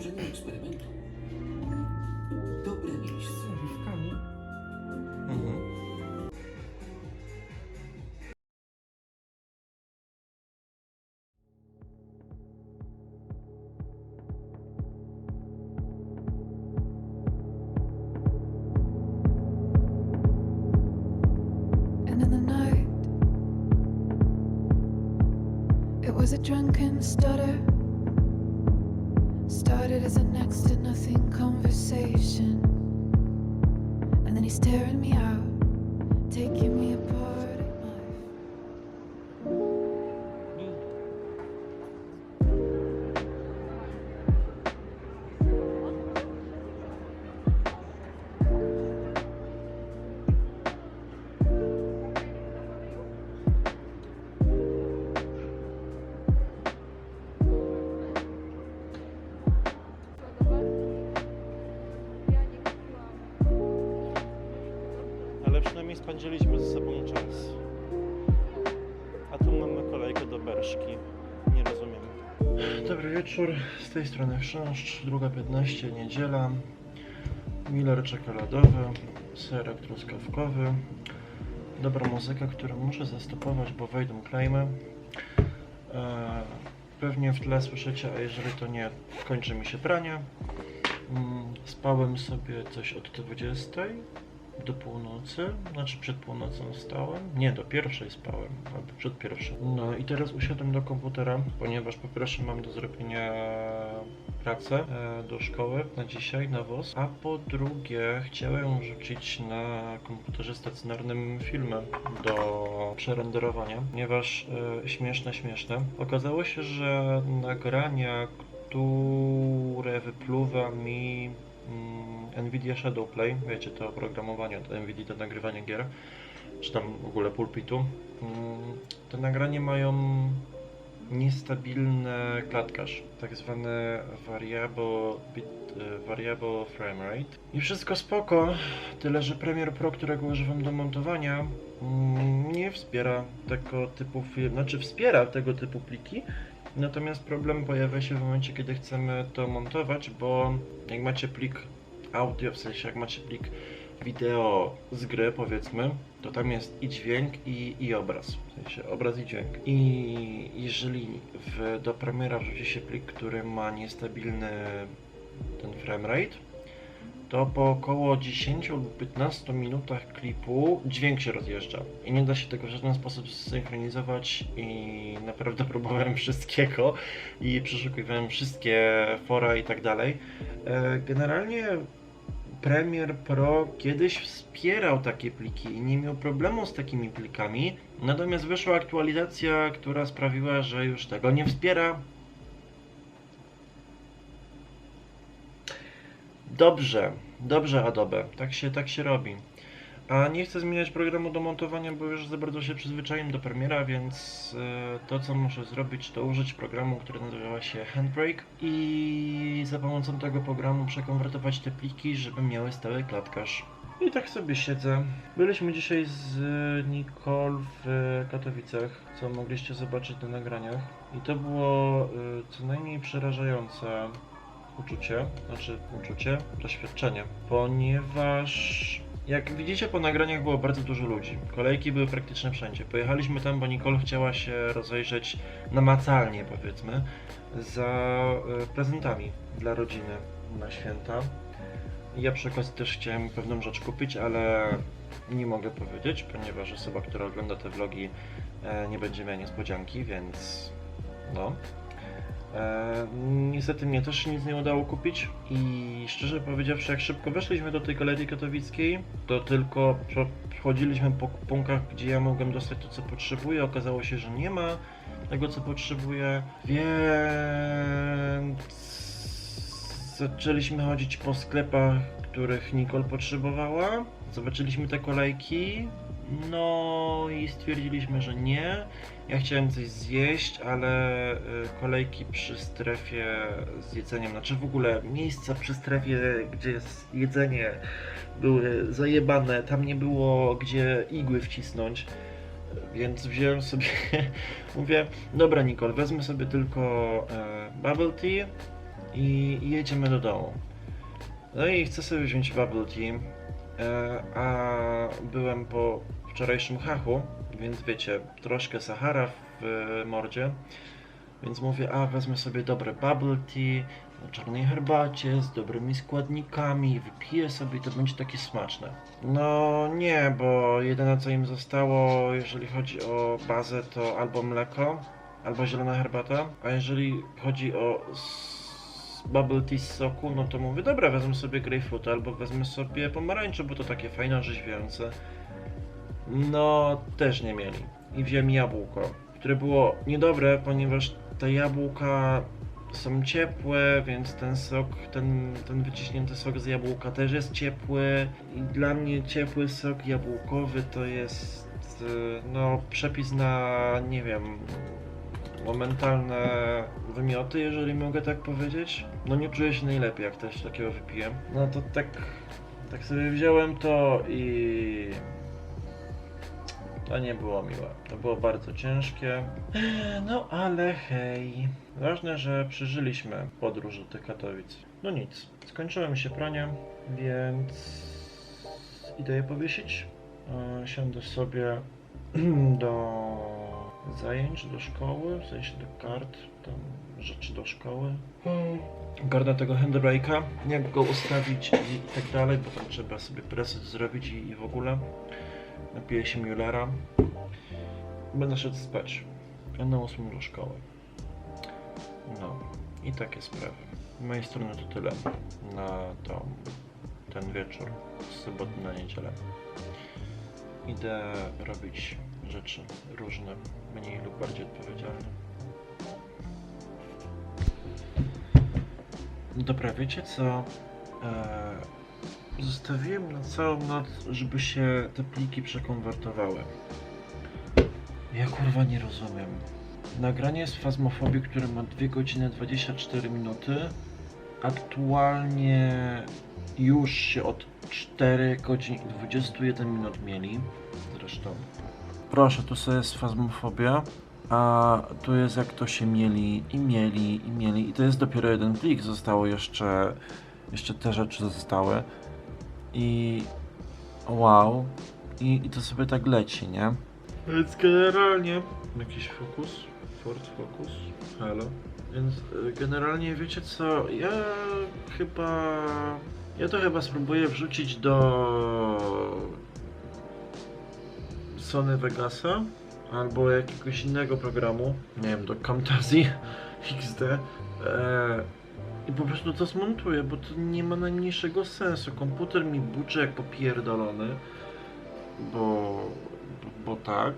Przedłużenie eksperymentu. Dobre miejsce. Oliwkami. Mhm. And in the night, it was a drunken stutter. Started as a next to nothing conversation. And then he's staring me out, taking me spędziliśmy ze sobą czas. A tu mamy kolejkę do Berszki. Nie rozumiem. Dobry wieczór, z tej strony Chrząszcz, druga 15, niedziela. Miller czekoladowy, serek truskawkowy. Dobra muzyka, którą muszę zastopować, bo wejdą klejmy. Eee, pewnie w tle słyszycie, a jeżeli to nie, kończy mi się pranie. Mm, Spałem sobie coś od 20 do północy, znaczy przed północą stałem. Nie, do pierwszej spałem, albo przed pierwszą. No i teraz usiadłem do komputera, ponieważ po pierwsze mam do zrobienia pracę e, do szkoły na dzisiaj, na WOS, a po drugie chciałem rzucić na komputerze stacjonarnym filmy do przerenderowania, ponieważ e, śmieszne, śmieszne. Okazało się, że nagrania, które wypluwa mi Nvidia Shadowplay, wiecie to oprogramowanie od Nvidia do nagrywania gier, czy tam w ogóle pulpitu, mm, te nagrania mają niestabilny klatkarz, tak zwany variable, bit, e, variable frame rate. I wszystko spoko, tyle że Premiere Pro, którego używam do montowania, mm, nie wspiera tego typu znaczy wspiera tego typu pliki, Natomiast problem pojawia się w momencie, kiedy chcemy to montować, bo jak macie plik audio, w sensie jak macie plik wideo z gry, powiedzmy, to tam jest i dźwięk, i, i obraz. W sensie obraz i dźwięk. I jeżeli w, do Premiera wrzuci się plik, który ma niestabilny ten framerate, to po około 10 lub 15 minutach klipu dźwięk się rozjeżdża. I nie da się tego w żaden sposób zsynchronizować i naprawdę próbowałem wszystkiego i przeszukiwałem wszystkie fora i tak dalej. E, Generalnie Premiere Pro kiedyś wspierał takie pliki i nie miał problemu z takimi plikami, natomiast wyszła aktualizacja, która sprawiła, że już tego nie wspiera, Dobrze, dobrze Adobe, tak się, tak się robi. A nie chcę zmieniać programu do montowania, bo już za bardzo się przyzwyczaiłem do Premiera, więc e, to co muszę zrobić to użyć programu, który nazywa się Handbrake i za pomocą tego programu przekonwertować te pliki, żeby miały stały klatkarz. I tak sobie siedzę. Byliśmy dzisiaj z Nicole w Katowicach, co mogliście zobaczyć na nagraniach. I to było e, co najmniej przerażające uczucie, znaczy uczucie, doświadczenie, ponieważ jak widzicie po nagraniach było bardzo dużo ludzi. Kolejki były praktycznie wszędzie. Pojechaliśmy tam, bo Nicole chciała się rozejrzeć namacalnie, powiedzmy, za e, prezentami dla rodziny na święta. Ja przy okazji też chciałem pewną rzecz kupić, ale nie mogę powiedzieć, ponieważ osoba, która ogląda te vlogi e, nie będzie miała niespodzianki, więc no. E, niestety mnie też nic nie udało kupić i szczerze powiedziawszy, jak szybko weszliśmy do tej galerii katowickiej, to tylko przechodziliśmy po punktach, gdzie ja mogłem dostać to, co potrzebuję. Okazało się, że nie ma tego, co potrzebuję, więc zaczęliśmy chodzić po sklepach, których Nicole potrzebowała. Zobaczyliśmy te kolejki, no i stwierdziliśmy, że nie. Ja chciałem coś zjeść, ale y, kolejki przy strefie z jedzeniem, znaczy w ogóle miejsca przy strefie, gdzie jest jedzenie, były zajebane. Tam nie było gdzie igły wcisnąć. Więc wziąłem sobie, mówię, dobra Nicole, wezmę sobie tylko e, bubble tea i, i jedziemy do domu. No i chcę sobie wziąć bubble tea, e, a byłem po wczorajszym hachu, więc wiecie, troszkę Sahara w mordzie, więc mówię, a wezmę sobie dobre bubble tea, na czarnej herbacie, z dobrymi składnikami, wypiję sobie to będzie takie smaczne. No nie, bo jedyne co im zostało, jeżeli chodzi o bazę, to albo mleko, albo zielona herbata, a jeżeli chodzi o bubble tea z soku, no to mówię, dobra, wezmę sobie grapefruit, albo wezmę sobie pomarańcze, bo to takie fajne, orzeźwiające. No, też nie mieli. I wziąłem jabłko, które było niedobre, ponieważ te jabłka są ciepłe, więc ten sok, ten, ten wyciśnięty sok z jabłka też jest ciepły. I dla mnie ciepły sok jabłkowy to jest y, no przepis na, nie wiem, momentalne wymioty, jeżeli mogę tak powiedzieć. No nie czuję się najlepiej, jak też takiego wypiłem. No to tak, tak sobie wziąłem to i to nie było miłe. To było bardzo ciężkie. No ale hej. Ważne, że przeżyliśmy podróż do tych Katowic. No nic. Skończyło mi się pranie, więc idę je powiesić. E, Siądę sobie do zajęć, do szkoły, w sensie do kart, tam rzeczy do szkoły. Garda tego handbrake'a, jak go ustawić i, tak dalej, bo tam trzeba sobie preset zrobić i w ogóle. Napiję się Müllera. Będę szedł spać. Na 8 do szkoły. No i takie sprawy. Z mojej strony to tyle na tą, ten wieczór z soboty na niedzielę. Idę robić rzeczy różne, mniej lub bardziej odpowiedzialne. Dobra, wiecie co? Eee, zostawiłem na całą noc, żeby się te pliki przekonwertowały. Ja kurwa nie rozumiem. Nagranie z Fazmofobii, które ma 2 godziny 24 minuty, aktualnie już się od 4 godzin i 21 minut mieli. Zresztą. Proszę, tu sobie jest Fazmofobia, a tu jest jak to się mieli i mieli i mieli i to jest dopiero jeden plik, zostało jeszcze, jeszcze te rzeczy zostały i wow. I, i to sobie tak leci, nie? Więc generalnie jakiś fokus, Ford Focus, halo. Więc y, generalnie wiecie co, ja chyba ja to chyba spróbuję wrzucić do Sony Vegasa albo jakiegoś innego programu, nie wiem, do Camtasia XD e, i po prostu to zmontuję, bo to nie ma najmniejszego sensu. Komputer mi buczy jak popierdolony, bo, bo, bo tak.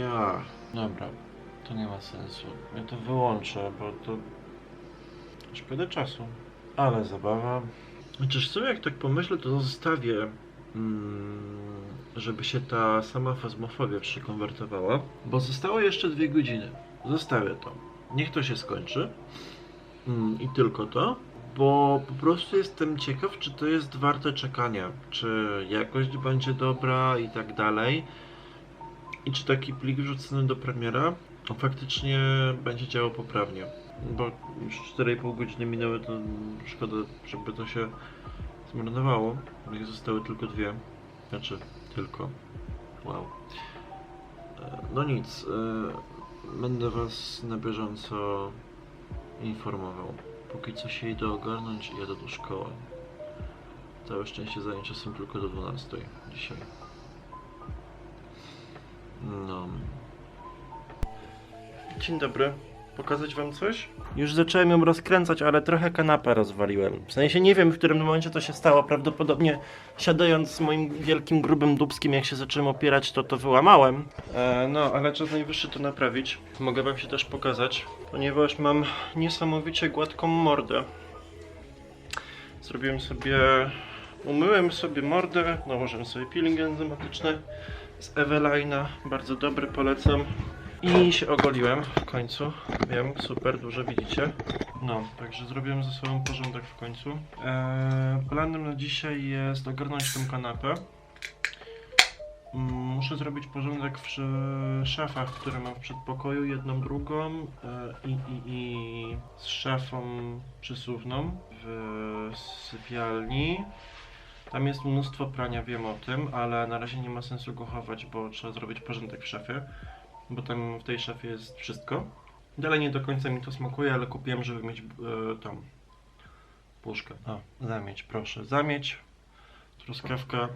Ja. Dobra, to nie ma sensu. Ja to wyłączę, bo to szkoda czasu. Ale zabawa. Chociaż co, jak tak pomyślę, to zostawię, mm, żeby się ta sama fazmofobia przekonwertowała, bo zostało jeszcze dwie godziny. Zostawię to. Niech to się skończy. Mm, I tylko to. Bo po prostu jestem ciekaw, czy to jest warte czekania. Czy jakość będzie dobra i tak dalej. I czy taki plik wrzucony do premiera faktycznie będzie działał poprawnie. Bo już 4,5 godziny minęły, to szkoda, żeby to się zmarnowało. Niech zostały tylko dwie. Znaczy, tylko. Wow. E, No nic. e, Będę Was na bieżąco informował. Póki co się idę ogarnąć i jadę do szkoły. Całe szczęście zajęcia są tylko do 12 dzisiaj. No. Dzień dobry. Pokazać wam coś? Już zacząłem ją rozkręcać, ale trochę kanapę rozwaliłem. W sensie nie wiem, w którym momencie to się stało. Prawdopodobnie siadając z moim wielkim, grubym dubskim, jak się zacząłem opierać, to to wyłamałem. E, no, ale czas najwyższy to naprawić. Mogę wam się też pokazać, ponieważ mam niesamowicie gładką mordę. Zrobiłem sobie... Umyłem sobie mordę, nałożyłem sobie peeling enzymatyczny z Evelina, bardzo dobry, polecam. I się ogoliłem w końcu. Wiem, super, dużo widzicie. No, także zrobiłem ze sobą porządek w końcu. Eee, planem na dzisiaj jest ogarnąć tę kanapę. Mm, Muszę zrobić porządek w sz- szafach, które mam w przedpokoju, jedną, drugą e, i, i, i z szafą przesuwną w sypialni. Tam jest mnóstwo prania, wiem o tym, ale na razie nie ma sensu go chować, bo trzeba zrobić porządek w szafie, bo tam w tej szafie jest wszystko. Dalej nie do końca mi to smakuje, ale kupiłem, żeby mieć e, tam puszkę. O, zamieć, proszę, zamieć. Truskawka,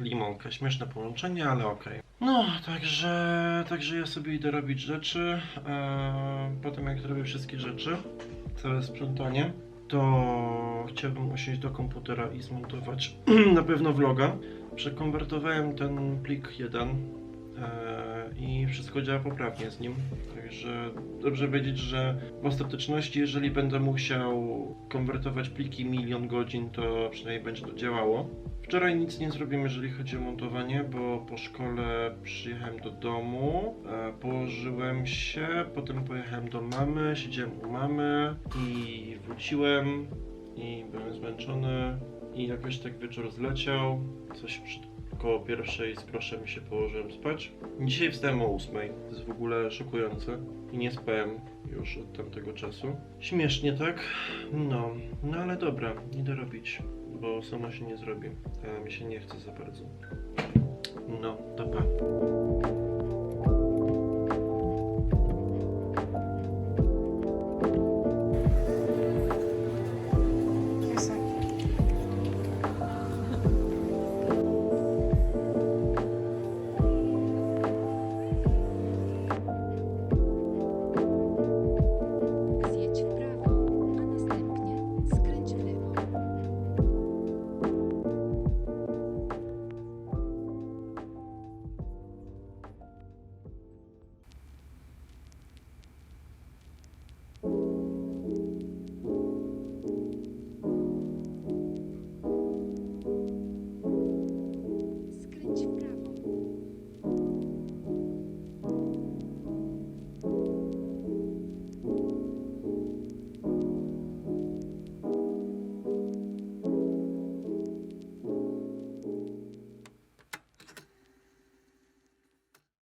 limonka. Śmieszne połączenie, ale okej. No, także, także ja sobie idę robić rzeczy. E, potem jak zrobię wszystkie rzeczy, całe sprzątanie, to chciałbym usiąść do komputera i zmontować na pewno vloga. Przekonwertowałem ten plik jeden i wszystko działa poprawnie z nim. Także dobrze wiedzieć, że w ostateczności, jeżeli będę musiał konwertować pliki milion godzin, to przynajmniej będzie to działało. Wczoraj nic nie zrobiłem, jeżeli chodzi o montowanie, bo po szkole przyjechałem do domu, e, położyłem się, potem pojechałem do mamy, siedziałem u mamy i wróciłem i byłem zmęczony i jakoś tak wieczór zleciał, coś przed koło pierwszej z groszem się położyłem spać. Dzisiaj wstałem o ósmej, to jest w ogóle szokujące i nie spałem już od tamtego czasu. Śmiesznie tak? No, no ale dobra, idę robić, bo samo się nie zrobi, a mi się nie chce za bardzo. No, to pa.